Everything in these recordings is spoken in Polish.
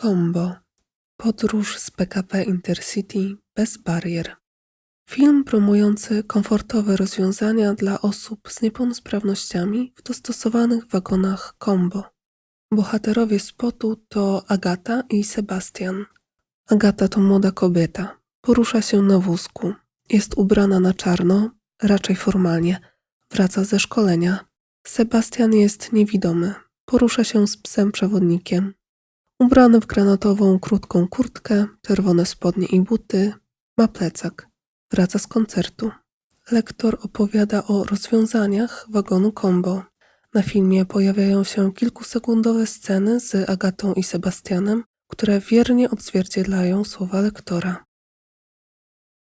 Combo. Podróż z PKP Intercity bez barier. Film promujący komfortowe rozwiązania dla osób z niepełnosprawnościami w dostosowanych wagonach Combo. Bohaterowie spotu to Agata i Sebastian. Agata to młoda kobieta. Porusza się na wózku. Jest ubrana na czarno, raczej formalnie. Wraca ze szkolenia. Sebastian jest niewidomy. Porusza się z psem przewodnikiem. Ubrany w granatową krótką kurtkę, czerwone spodnie i buty, ma plecak. Wraca z koncertu. Lektor opowiada o rozwiązaniach wagonu combo. Na filmie pojawiają się kilkusekundowe sceny z Agatą i Sebastianem, które wiernie odzwierciedlają słowa lektora.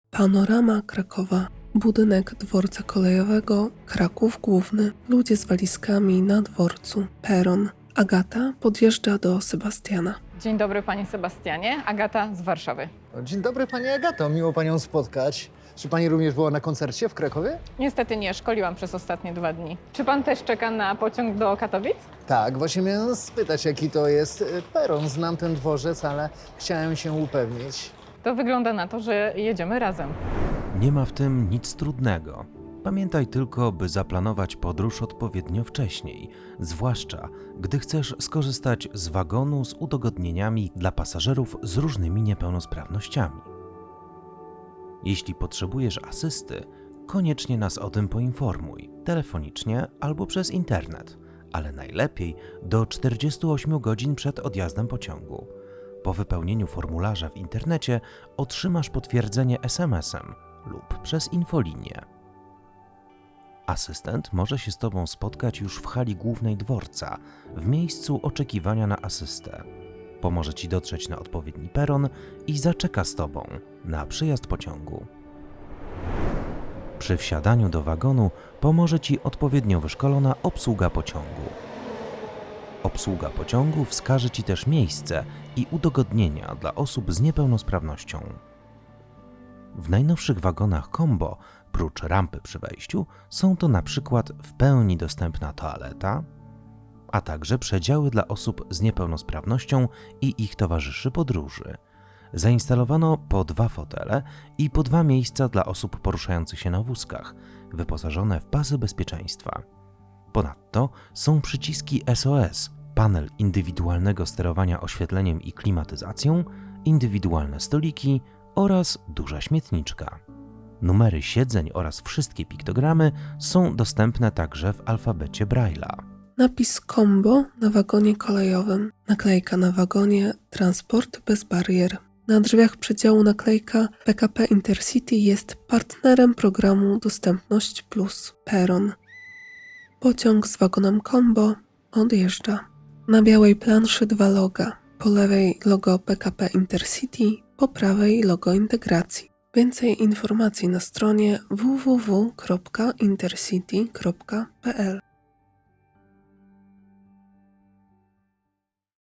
Panorama Krakowa. Budynek dworca kolejowego, Kraków Główny, ludzie z walizkami na dworcu, peron. Agata podjeżdża do Sebastiana. Dzień dobry panie Sebastianie, Agata z Warszawy. Dzień dobry Pani Agato, miło Panią spotkać. Czy Pani również była na koncercie w Krakowie? Niestety nie, szkoliłam przez ostatnie dwa dni. Czy pan też czeka na pociąg do Katowic? Tak, właśnie miałem spytać, jaki to jest e, peron. Znam ten dworzec, ale chciałem się upewnić. To wygląda na to, że jedziemy razem. Nie ma w tym nic trudnego. Pamiętaj tylko, by zaplanować podróż odpowiednio wcześniej, zwłaszcza gdy chcesz skorzystać z wagonu z udogodnieniami dla pasażerów z różnymi niepełnosprawnościami. Jeśli potrzebujesz asysty, koniecznie nas o tym poinformuj, telefonicznie albo przez internet, ale najlepiej do 48 godzin przed odjazdem pociągu. Po wypełnieniu formularza w internecie otrzymasz potwierdzenie SMS-em lub przez infolinię. Asystent może się z Tobą spotkać już w hali głównej dworca, w miejscu oczekiwania na asystę. Pomoże Ci dotrzeć na odpowiedni peron i zaczeka z Tobą na przyjazd pociągu. Przy wsiadaniu do wagonu pomoże Ci odpowiednio wyszkolona obsługa pociągu. Obsługa pociągu wskaże Ci też miejsce i udogodnienia dla osób z niepełnosprawnością. W najnowszych wagonach Combo, prócz rampy przy wejściu, są to na przykład w pełni dostępna toaleta, a także przedziały dla osób z niepełnosprawnością i ich towarzyszy podróży. Zainstalowano po dwa fotele i po dwa miejsca dla osób poruszających się na wózkach, wyposażone w pasy bezpieczeństwa. Ponadto są przyciski SOS, panel indywidualnego sterowania oświetleniem i klimatyzacją, indywidualne stoliki oraz duża śmietniczka. Numery siedzeń oraz wszystkie piktogramy są dostępne także w alfabecie Braille'a. Napis Combo na wagonie kolejowym. Naklejka na wagonie Transport bez barier. Na drzwiach przedziału naklejka PKP Intercity jest partnerem programu Dostępność Plus. Peron. Pociąg z wagonem Combo odjeżdża. Na białej planszy dwa loga. Po lewej logo PKP Intercity, po prawej logo integracji. Więcej informacji na stronie www.intercity.pl